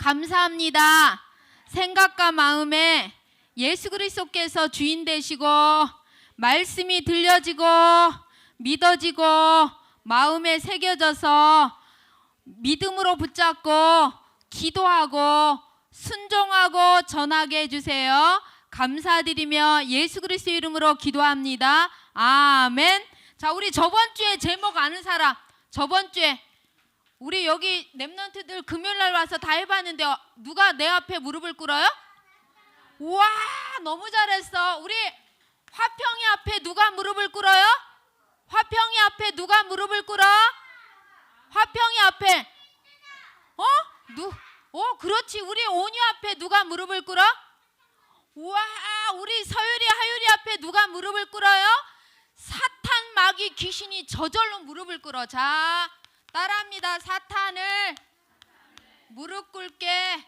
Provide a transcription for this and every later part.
감사합니다. 생각과 마음에 예수 그리스도께서 주인 되시고 말씀이 들려지고 믿어지고 마음에 새겨져서 믿음으로 붙잡고 기도하고 순종하고 전하게 해주세요. 감사드리며 예수 그리스도 이름으로 기도합니다. 아멘. 자, 우리 저번 주에 제목 아는 사람, 저번 주에 우리 여기 랩런트들 금요일 날 와서 다 해봤는데 어, 누가 내 앞에 무릎을 꿇어요? 우와, 너무 잘했어. 우리 화평이 앞에 누가 무릎을 꿇어요? 화평이 앞에 누가 무릎을 꿇어? 화평이 앞에 어? 누? 어, 그렇지. 우리 온유 앞에 누가 무릎을 꿇어? 우와, 우리 서율이 하율이 앞에 누가 무릎을 꿇어요? 사탄 마귀 귀신이 저절로 무릎을 꿇어. 자, 따라합니다. 사탄을 무릎 꿇게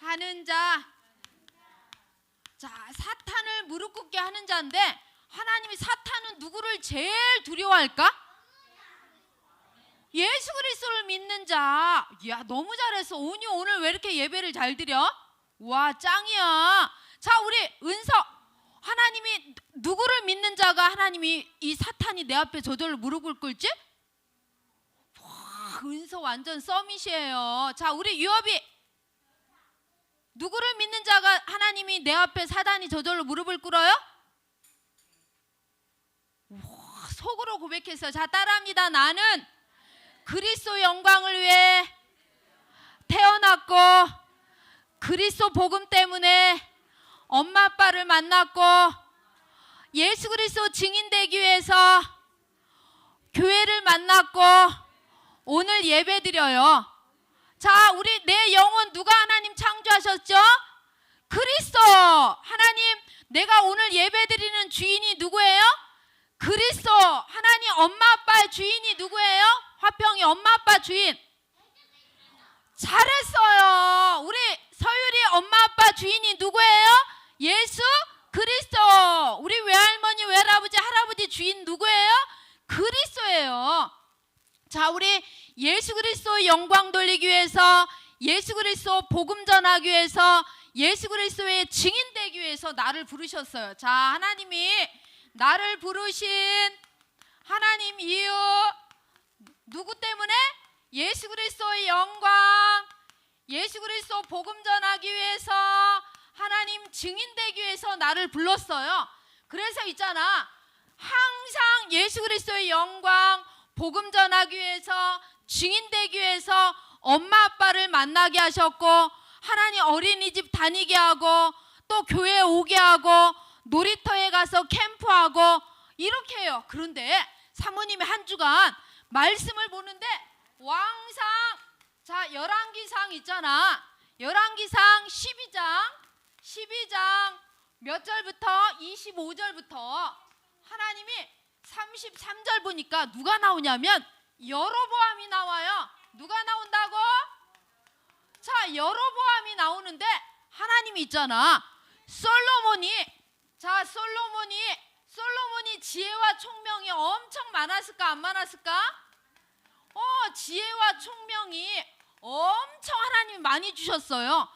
하는 자. 자, 사탄을 무릎 꿇게 하는 자인데 하나님이 사탄은 누구를 제일 두려워할까? 예수 그리스도를 믿는 자. 야, 너무 잘했어. 온유 오늘 왜 이렇게 예배를 잘 드려? 와, 짱이야. 자, 우리 은서 하나님이 누구를 믿는 자가 하나님이 이 사탄이 내 앞에 저절로 무릎을 꿇지? 와, 은서 완전 서밋이에요. 자, 우리 유업이 누구를 믿는 자가 하나님이 내 앞에 사단이 저절로 무릎을 꿇어요? 와, 속으로 고백했어요. 자, 따라합니다. 나는 그리스도 영광을 위해 태어났고 그리스도 복음 때문에 엄마 아빠를 만났고 예수 그리스도 증인 되기 위해서 교회를 만났고 오늘 예배 드려요. 자, 우리 내 영혼 누가 하나님 창조하셨죠? 그리스도. 하나님, 내가 오늘 예배 드리는 주인이 누구예요? 그리스도. 하나님 엄마 아빠의 주인이 누구예요? 화평이 엄마 아빠 주인. 잘했어요. 우리 서율이 엄마 아빠 주인이 누구예요? 예수 그리스도. 우리 외할머니, 외할아버지, 할아버지 주인 누구예요? 그리스도예요. 자, 우리 예수 그리스도 영광 돌리기 위해서 예수 그리스도 복음 전하기 위해서 예수 그리스도의 증인 되기 위해서 나를 부르셨어요. 자, 하나님이 나를 부르신 하나님 이유 누구 때문에 예수 그리스도의 영광 예수 그리스도 복음 전하기 위해서 하나님 증인 되기 위해서 나를 불렀어요. 그래서 있잖아. 항상 예수 그리스도의 영광 복음 전하기 위해서 증인 되기 위해서 엄마 아빠를 만나게 하셨고 하나님 어린이집 다니게 하고 또 교회 오게 하고 놀이터에 가서 캠프하고 이렇게 해요. 그런데 사모님이 한 주간 말씀을 보는데 왕상 자 열왕기상 있잖아. 열왕기상 12장 12장 몇 절부터 25절부터 하나님이 33절 보니까 누가 나오냐면 여로보암이 나와요. 누가 나온다고? 자, 여로보암이 나오는데 하나님이 있잖아. 솔로몬이 자, 솔로몬이 솔로몬이 지혜와 총명이 엄청 많았을까 안 많았을까? 어, 지혜와 총명이 엄청 하나님이 많이 주셨어요.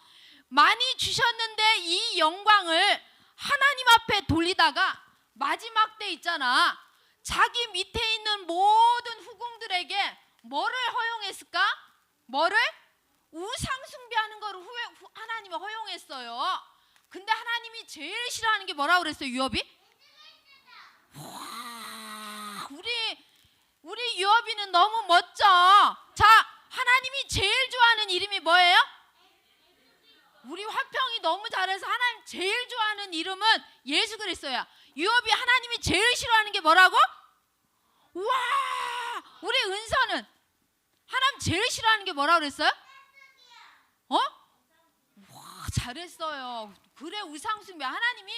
많이 주셨는데 이 영광을 하나님 앞에 돌리다가 마지막 때 있잖아. 자기 밑에 있는 모든 후궁들에게 뭐를 허용했을까? 뭐를? 우상 숭배하는 거를 후회, 후- 하나님이 허용했어요. 근데 하나님이 제일 싫어하는 게 뭐라고 그랬어요, 유업이? 와, 우리 우리 유업이는 너무 멋져. 자, 하나님이 제일 좋아하는 이름이 뭐예요? 우리 화평이 너무 잘해서 하나님 제일 좋아하는 이름은 예수 그리스도야. 유업이 하나님이 제일 싫어하는 게 뭐라고? 와, 우리 은서는 하나님 제일 싫어하는 게 뭐라고 그랬어요? 어? 와, 잘했어요. 그래 우상숭배 하나님이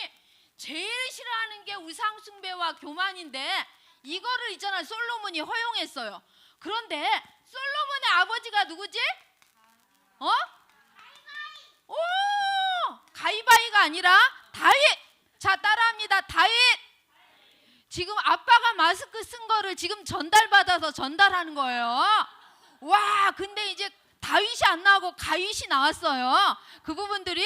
제일 싫어하는 게 우상숭배와 교만인데 이거를 있잖아 솔로몬이 허용했어요. 그런데 솔로몬의 아버지가 누구지? 어? 오! 가이바이가 아니라 다윗. 자, 따라합니다. 다윗. 지금 아빠가 마스크 쓴 거를 지금 전달받아서 전달하는 거예요. 와, 근데 이제 다윗이 안 나오고 가윗이 나왔어요. 그 부분들이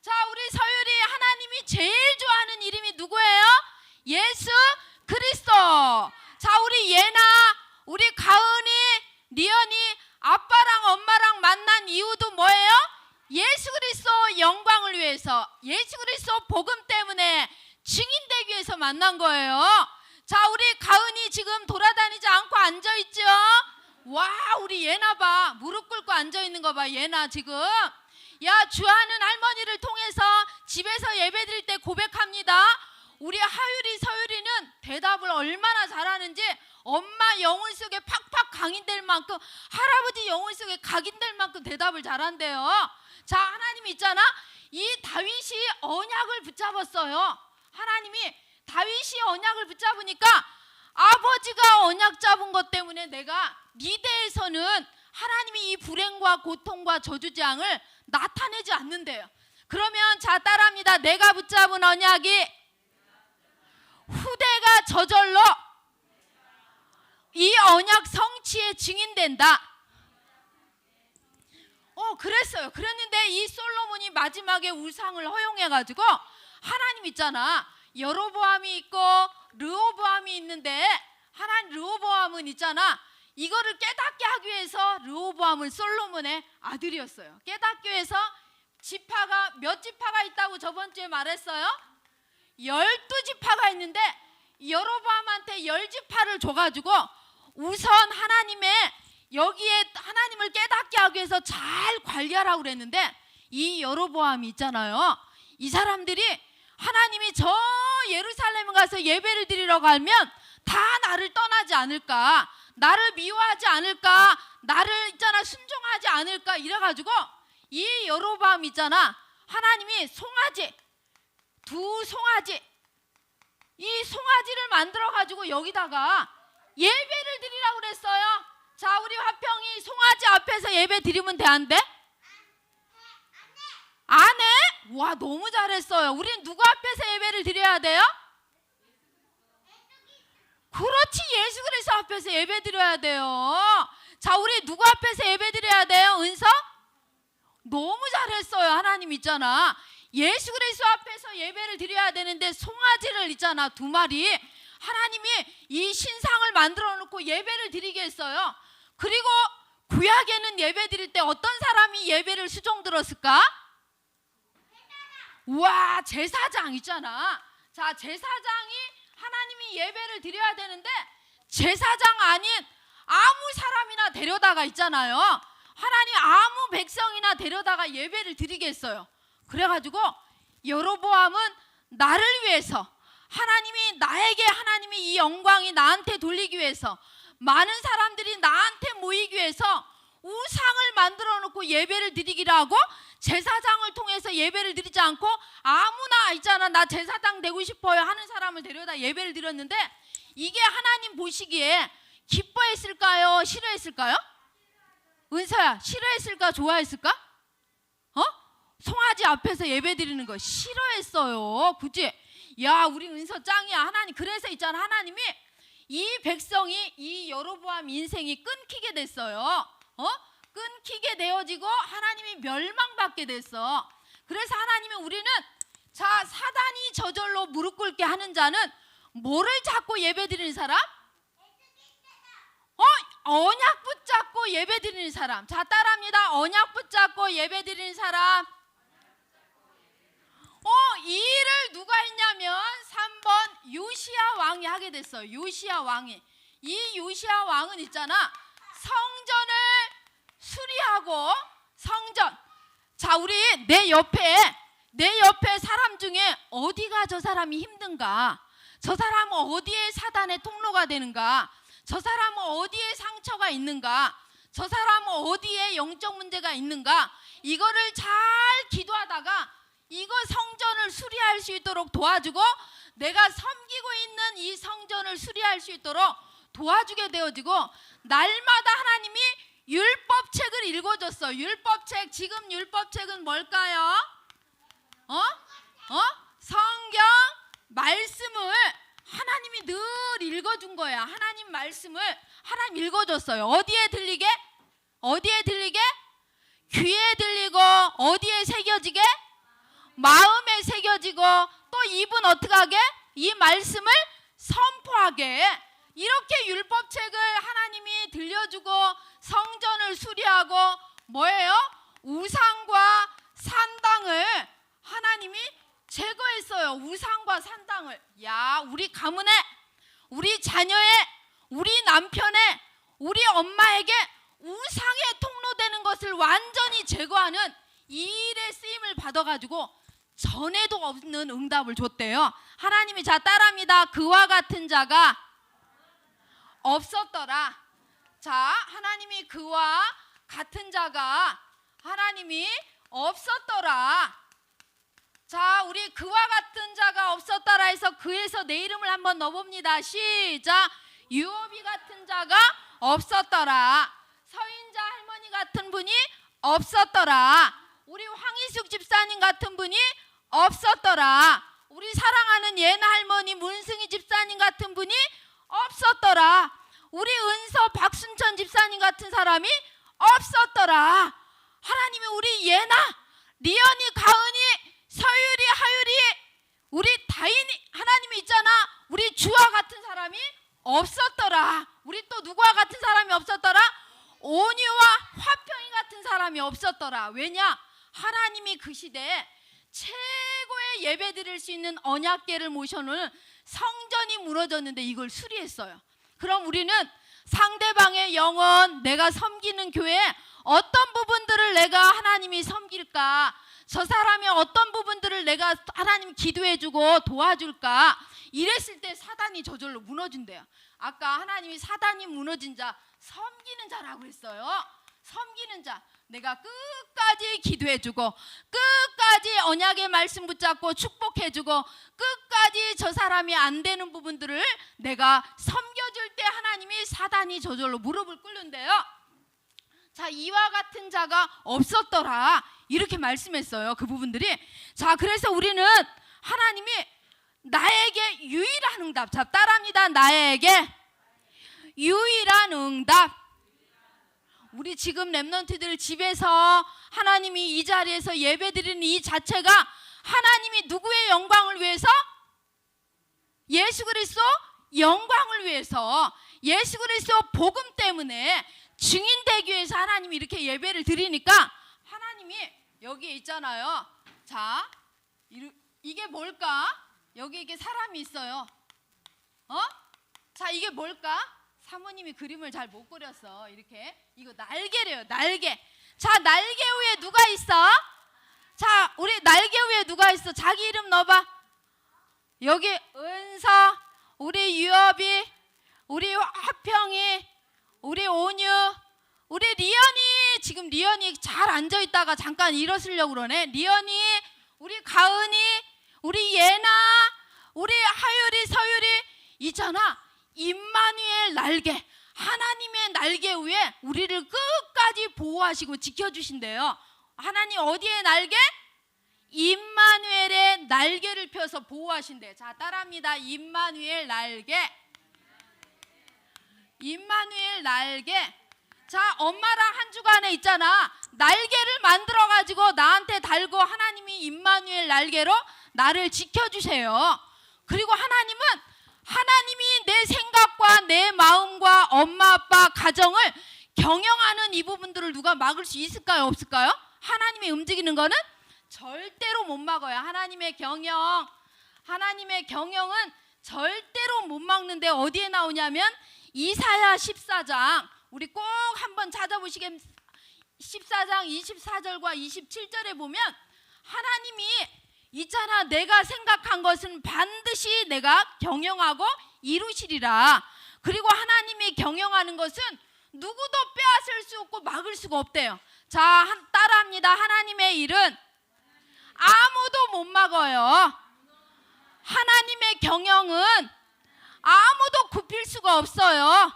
자 우리 서율이 하나님이 제일 좋아하는 이름이 누구예요? 예수 그리스도. 자 우리 예나 우리 가은이 리언이 아빠랑 엄마랑 만난 이유도 뭐예요? 예수 그리스도 영광을 위해서 예수 그리스도 복음 때문에 증인되기 위해서 만난 거예요. 자 우리 가은이 지금 돌아다니지 않고 앉아 있죠? 와 우리 예나 봐. 무릎 꿇고 앉아 있는 거 봐 예나 지금. 야 주하는 할머니를 통해서 집에서 예배 드릴 때 고백합니다. 우리 하율이 서율이는 대답을 얼마나 잘하는지 엄마 영혼 속에 팍팍 강인될 만큼 할아버지 영혼 속에 각인될 만큼 대답을 잘한대요. 자 하나님 있잖아. 이 다윗이 언약을 붙잡았어요 하나님이 다윗이 언약을 붙잡으니까 아버지가 언약 잡은 것 때문에 내가 미대에서는 하나님이 이 불행과 고통과 저주장을 나타내지 않는데요. 그러면 자 따라합니다. 내가 붙잡은 언약이 후대가 저절로 이 언약 성취의 증인된다. 어, 그랬어요. 그랬는데 이 솔로몬이 마지막에 우상을 허용해 가지고 하나님 있잖아. 여로보암이 있고 르호보암이 있는데 하나님 르호보암은 있잖아. 이거를 깨닫게 하기 위해서 르호보암은 솔로몬의 아들이었어요. 깨닫기 위해서 지파가 몇 지파가 있다고 저번 주에 말했어요? 열두 지파가 있는데 여로보암한테 열 지파를 줘가지고 우선 하나님의 여기에 하나님을 깨닫게 하기 위해서 잘 관리하라고 그랬는데 이 여로보암이 있잖아요. 이 사람들이 하나님이 저 예루살렘에 가서 예배를 드리러 가면 다 나를 떠나지 않을까? 나를 미워하지 않을까? 나를 있잖아 순종하지 않을까? 이래 가지고 이 여로보암 있잖아. 하나님이 송아지 두 송아지 이 송아지를 만들어 가지고 여기다가 예배를 드리라고 그랬어요. 자, 우리 화평이 송아지 앞에서 예배 드리면 돼 안 돼? 안 해? 와, 너무 잘했어요. 우린 누구 앞에서 예배를 드려야 돼요? 그렇지. 예수 그리스도 앞에서 예배 드려야 돼요. 자, 우리 누구 앞에서 예배 드려야 돼요? 은서? 너무 잘했어요. 하나님 있잖아. 예수 그리스도 앞에서 예배를 드려야 되는데 송아지를 있잖아. 두 마리. 하나님이 이 신상을 만들어 놓고 예배를 드리게 했어요. 그리고 구약에는 예배 드릴 때 어떤 사람이 예배를 수종 들었을까? 와, 제사장 있잖아. 자, 제사장이 하나님이 예배를 드려야 되는데 제사장 아닌 아무 사람이나 데려다가 있잖아요. 하나님 아무 백성이나 데려다가 예배를 드리겠어요. 그래가지고 여로보암은 나를 위해서 하나님이 나에게 하나님이 이 영광이 나한테 돌리기 위해서 많은 사람들이 나한테 모이기 위해서 우상을 만들어 놓고 예배를 드리기로 하고 제사장을 통해서 예배를 드리지 않고 아무나 있잖아 나 제사장 되고 싶어요 하는 사람을 데려다 예배를 드렸는데 이게 하나님 보시기에 기뻐했을까요 싫어했을까요? 은서야 싫어했을까 좋아했을까? 어? 송아지 앞에서 예배 드리는 거 싫어했어요 그치? 야 우리 은서 짱이야 하나님 그래서 있잖아 하나님이 이 백성이 이 여로보암 인생이 끊기게 됐어요 어? 끊기게 되어지고 하나님이 멸망받게 됐어 그래서 하나님이 우리는 자 사단이 저절로 무릎 꿇게 하는 자는 뭐를 잡고 예배 드리는 사람? 어? 언약 붙잡고 예배 드리는 사람 자 따라합니다 언약 붙잡고 예배 드리는 사람 어, 이 일을 누가 했냐면 3번 요시야 왕이 하게 됐어요. 요시야 왕이. 이 요시야 왕은 있잖아. 성전을 하고 성전. 자, 우리 내 옆에 내 옆에 사람 중에 어디가 저 사람이 힘든가? 저 사람은 어디에 사단의 통로가 되는가? 저 사람은 어디에 상처가 있는가? 저 사람은 어디에 영적 문제가 있는가? 이거를 잘 기도하다가 이거 성전을 수리할 수 있도록 도와주고 내가 섬기고 있는 이 성전을 수리할 수 있도록 도와주게 되어지고 날마다 하나님이 율법책을 읽어줬어. 율법책 지금 율법책은 뭘까요? 어? 어? 성경 말씀을 하나님이 늘 읽어준 거야. 하나님 말씀을 하나님 읽어줬어요. 어디에 들리게? 어디에 들리게? 귀에 들리고 어디에 새겨지게? 마음에 새겨지고 또 입은 어떻게 하게? 이 말씀을 선포하게 이렇게 율법책을 하나님이 들려주고 성전을 수리하고 뭐예요? 우상과 산당을 하나님이 제거했어요. 우상과 산당을. 야, 우리 가문에, 우리 자녀의, 우리 남편의, 우리 엄마에게 우상에 통로되는 것을 완전히 제거하는 이 일에 쓰임을 받아가지고 전에도 없는 응답을 줬대요. 하나님이 자 따라합니다. 그와 같은 자가 없었더라. 자, 하나님이 그와 같은 자가 하나님이 없었더라. 자, 우리 그와 같은 자가 없었더라 해서 그에서 내 이름을 한번 넣어봅니다. 시작. 유업이 같은 자가 없었더라. 서인자 할머니 같은 분이 없었더라. 우리 황희숙 집사님 같은 분이 없었더라. 우리 사랑하는 예나 할머니 문승희 집사님 같은 분이 없었더라. 우리 은서 집사님 같은 사람이 없었더라. 하나님이 우리 예나, 리언이, 가은이, 서율이, 하율이, 우리 다인이 하나님이 있잖아. 우리 주와 같은 사람이 없었더라. 우리 또 누구와 같은 사람이 없었더라? 온유와 화평이 같은 사람이 없었더라. 왜냐? 하나님이 그 시대에 최고의 예배 드릴 수 있는 언약계를 모셔놓은 성전이 무너졌는데 이걸 수리했어요. 그럼 우리는 상대방의 영혼, 내가 섬기는 교회 어떤 부분들을 내가 하나님이 섬길까? 저 사람의 어떤 부분들을 내가 하나님 기도해주고 도와줄까? 이랬을 때 사단이 저절로 무너진대요. 아까 하나님이 사단이 무너진 자 섬기는 자라고 했어요. 섬기는 자. 내가 끝까지 기도해주고 끝까지 언약의 말씀 붙잡고 축복해주고 끝까지 저 사람이 안 되는 부분들을 내가 섬겨줄 때 하나님이 사단이 저절로 무릎을 꿇는데요. 자 이와 같은 자가 없었더라. 이렇게 말씀했어요 그 부분들이. 자 그래서 우리는 하나님이 나에게 유일한 응답 자 따라합니다. 나에게 유일한 응답 우리 지금 랩런트들 집에서 하나님이 이 자리에서 예배드리는 이 자체가 하나님이 누구의 영광을 위해서 예수 그리스도 영광을 위해서 예수 그리스도 복음 때문에 증인 되기 위해서 하나님이 이렇게 예배를 드리니까 하나님이 여기에 있잖아요. 자, 이게 뭘까? 여기 이게 사람이 있어요. 어? 자, 이게 뭘까? 사모님이 그림을 잘 못 그렸어. 이렇게 이거 날개래요. 날개. 자, 날개 위에 누가 있어? 자, 우리 날개 위에 누가 있어? 자기 이름 넣어봐. 여기 은서, 우리 유업이, 우리 화평이, 우리 온유, 우리 리언이 지금 리언이 잘 앉아 있다가 잠깐 일어서려고 그러네. 리언이, 우리 가은이, 우리 예나, 우리 하율이, 서율이 있잖아. 임마누엘 날개, 하나님의 날개 위에 우리를 끝까지 보호하시고 지켜주신대요. 하나님 어디에 날개? 임마누엘의 날개를 펴서 보호하신대. 자, 따라합니다. 임마누엘 날개. 임마누엘 날개. 자, 엄마랑 한 주간에 있잖아. 날개를 만들어 가지고 나한테 달고 하나님이 임마누엘 날개로 나를 지켜 주세요. 그리고 하나님은 하나님이 내 생각과 내 마음과 엄마 아빠 가정을 경영하는 이 부분들을 누가 막을 수 있을까요? 없을까요? 하나님이 움직이는 거는 절대로 못 막아요. 하나님의 경영, 하나님의 경영은 절대로 못 막는데 어디에 나오냐면 이사야 14장 우리 꼭 한번 찾아보시겠 14장 24절과 27절에 보면 하나님이 있잖아 내가 생각한 것은 반드시 내가 경영하고 이루시리라. 그리고 하나님이 경영하는 것은 누구도 빼앗을 수 없고 막을 수가 없대요. 자, 한- 따라합니다. 하나님의 일은 아무도 못 막아요. 하나님의 경영은 아무도 굽힐 수가 없어요.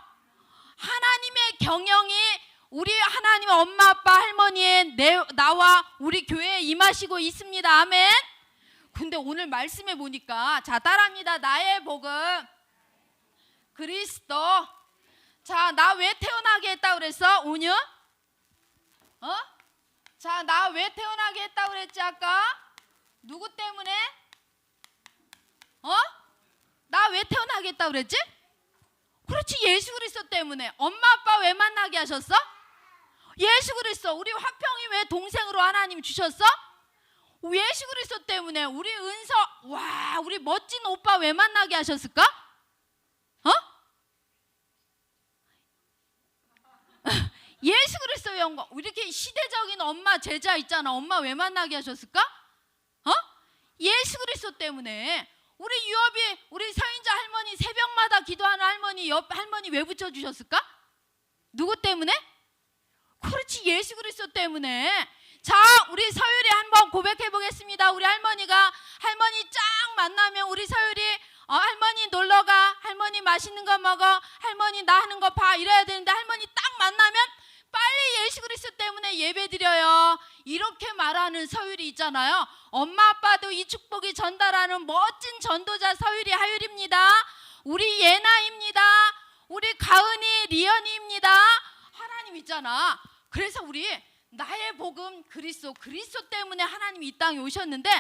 하나님의 경영이 우리 하나님 엄마 아빠 할머니의 내, 나와 우리 교회에 임하시고 있습니다. 아멘. 근데 오늘 말씀해 보니까 자 따라합니다. 나의 복음 그리스도. 자 나 왜 태어나게 했다 그랬어? 오냐? 어? 자, 나 왜 태어나게 했다고 그랬지 아까? 누구 때문에? 어? 나 왜 태어나게 했다고 그랬지? 그렇지 예수 그리스도 때문에. 엄마 아빠 왜 만나게 하셨어? 예수 그리스도 우리 화평이 왜 동생으로 하나님 주셨어? 예수 그리스도 때문에 우리 은서 와 우리 멋진 오빠 왜 만나게 하셨을까? 어? 예수 그리스도의 영광 이렇게 시대적인 엄마 제자 있잖아 엄마 왜 만나게 하셨을까? 어? 예수 그리스도 때문에 우리 유업이 우리 서인자 할머니 새벽마다 기도하는 할머니 옆 할머니 왜 붙여 주셨을까? 누구 때문에? 그렇지 예수 그리스도 때문에 자 우리 서율이 한번 고백해 보겠습니다. 우리 할머니가 할머니 쫙 만나면 우리 서율이 어, 할머니 놀러 가 할머니 맛있는 거 먹어 할머니 나 하는 거 봐 이래야 되는데 할머니 딱 만나면 빨리 예수 그리스도 때문에 예배 드려요. 이렇게 말하는 서율이 있잖아요. 엄마 아빠도 이 축복이 전달하는 멋진 전도자 서율이 하율입니다. 우리 예나입니다. 우리 가은이 리언이입니다. 하나님 있잖아. 그래서 우리 나의 복음 그리스도 그리스도 때문에 하나님이 이 땅에 오셨는데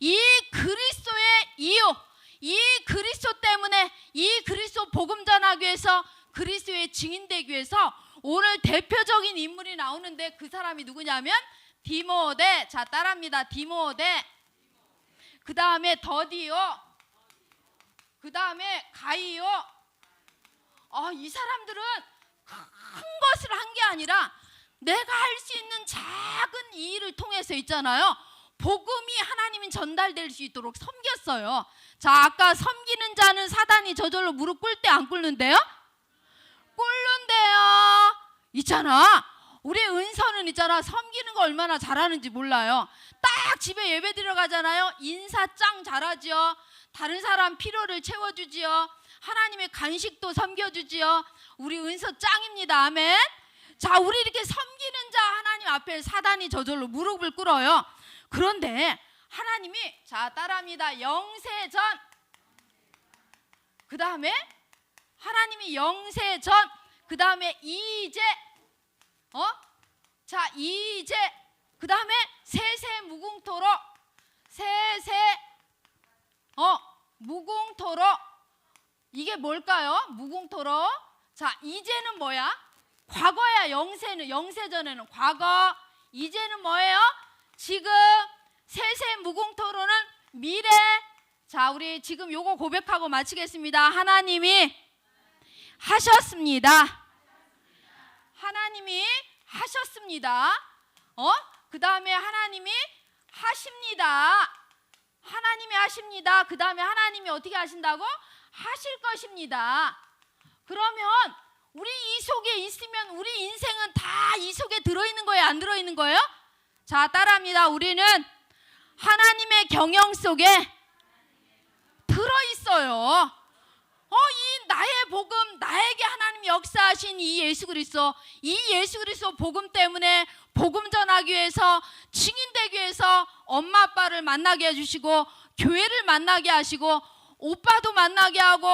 이 그리스도의 이유 이 그리스도 때문에 이 그리스도 복음 전하기 위해서 그리스도의 증인 되기 위해서 오늘 대표적인 인물이 나오는데 그 사람이 누구냐면 디모데 자 따라합니다. 디모데. 그 다음에 더디오. 그 다음에 가이오. 아, 이 사람들은 큰 것을 한 게 아니라 내가 할 수 있는 작은 이 일을 통해서 있잖아요. 복음이 하나님이 전달될 수 있도록 섬겼어요. 자, 아까 섬기는 자는 사단이 저절로 무릎 꿇을 때 안 꿇는데요? 꿇는데요. 있잖아. 우리 은서는 있잖아. 섬기는 거 얼마나 잘하는지 몰라요. 딱 집에 예배 들어가잖아요. 인사 짱 잘하지요. 다른 사람 필요를 채워주지요. 하나님의 간식도 섬겨주지요. 우리 은서 짱입니다. 아멘. 자, 우리 이렇게 섬기는 자 하나님 앞에 사단이 저절로 무릎을 꿇어요. 그런데 하나님이 자 따라합니다. 영세전. 그 다음에 하나님이 영세전. 그 다음에 이제 어? 자 이제 그 다음에 세세 무궁토로 세세 어 무궁토로 이게 뭘까요? 무궁토로. 자, 이제는 뭐야? 과거야. 영세는 영세 전에는 과거. 이제는 뭐예요? 지금 세세 무궁토로는 미래. 자, 우리 지금 요거 고백하고 마치겠습니다. 하나님이 하셨습니다. 하나님이 하셨습니다. 어? 그 다음에 하나님이 하십니다. 하나님이 하십니다. 그 다음에 하나님이 어떻게 하신다고? 하실 것입니다. 그러면 우리 이 속에 있으면 우리 인생은 다 이 속에 들어 있는 거예요, 안 들어 있는 거예요? 자, 따라합니다. 우리는 하나님의 경영 속에 들어 있어요. 어, 이 나의 복음, 나에게 하나님 역사하신 이 예수 그리스도, 이 예수 그리스도 복음 때문에 복음 전하기 위해서 증인되기 위해서 엄마 아빠를 만나게 해주시고 교회를 만나게 하시고 오빠도 만나게 하고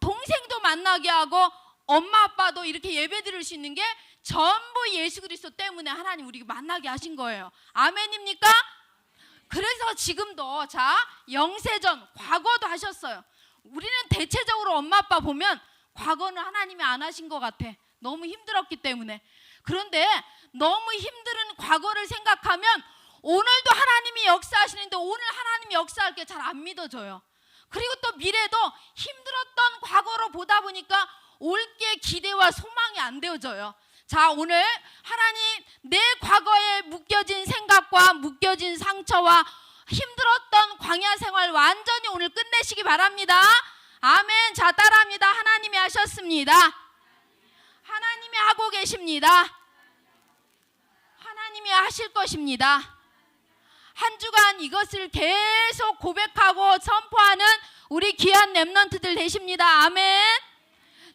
동생도 만나게 하고 엄마 아빠도 이렇게 예배 드릴 수 있는 게 전부 예수 그리스도 때문에 하나님 우리가 만나게 하신 거예요. 아멘입니까? 그래서 지금도 자 영세전 과거도 하셨어요. 우리는 대체적으로 엄마 아빠 보면 과거는 하나님이 안 하신 것 같아. 너무 힘들었기 때문에. 그런데 너무 힘든 과거를 생각하면 오늘도 하나님이 역사하시는데 오늘 하나님이 역사할 게 잘 안 믿어져요. 그리고 또 미래도 힘들었던 과거로 보다 보니까 올게 기대와 소망이 안 되어져요. 자, 오늘 하나님 내 과거에 묶여진 생각과 묶여진 상처와 힘들었던 광야 생활 완전히 오늘 끝내시기 바랍니다. 아멘. 자, 따라합니다. 하나님이 하셨습니다. 하나님이 하고 계십니다. 하나님이 하실 것입니다. 한 주간 이것을 계속 고백하고 선포하는 우리 귀한 랩런트들 되십니다. 아멘.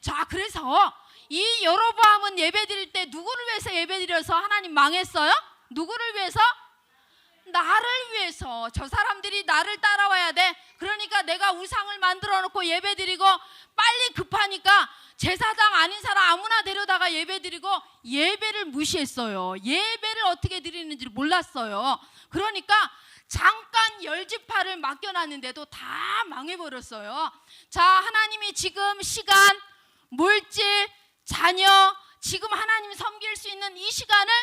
자, 그래서 이 여로보암은 예배 드릴 때 누구를 위해서 예배 드려서 하나님 망했어요? 누구를 위해서? 나를 위해서 저 사람들이 나를 따라와야 돼. 그러니까 내가 우상을 만들어 놓고 예배 드리고 빨리 급하니까 제사장 아닌 사람 아무나 데려다가 예배 드리고 예배를 무시했어요. 예배를 어떻게 드리는지 몰랐어요. 그러니까 잠깐 열지파를 맡겨놨는데도 다 망해버렸어요. 자, 하나님이 지금 시간, 물질, 자녀, 지금 하나님 섬길 수 있는 이 시간을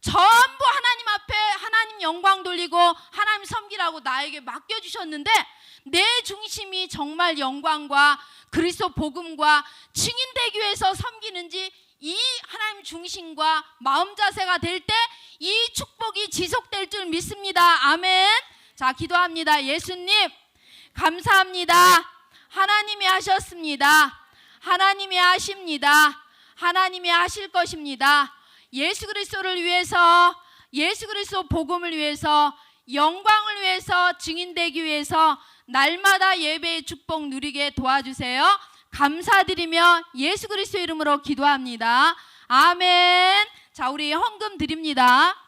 전부 하나님 앞에 하나님 영광 돌리고 하나님 섬기라고 나에게 맡겨주셨는데 내 중심이 정말 영광과 그리스도 복음과 증인되기 위해서 섬기는지 이 하나님 중심과 마음 자세가 될 때 이 축복이 지속될 줄 믿습니다. 아멘. 자, 기도합니다. 예수님, 감사합니다. 하나님이 하셨습니다. 하나님이 하십니다. 하나님이 하실 것입니다. 예수 그리스도를 위해서 예수 그리스도 복음을 위해서 영광을 위해서 증인되기 위해서 날마다 예배의 축복 누리게 도와주세요. 감사드리며 예수 그리스도 이름으로 기도합니다. 아멘. 자, 우리 헌금 드립니다.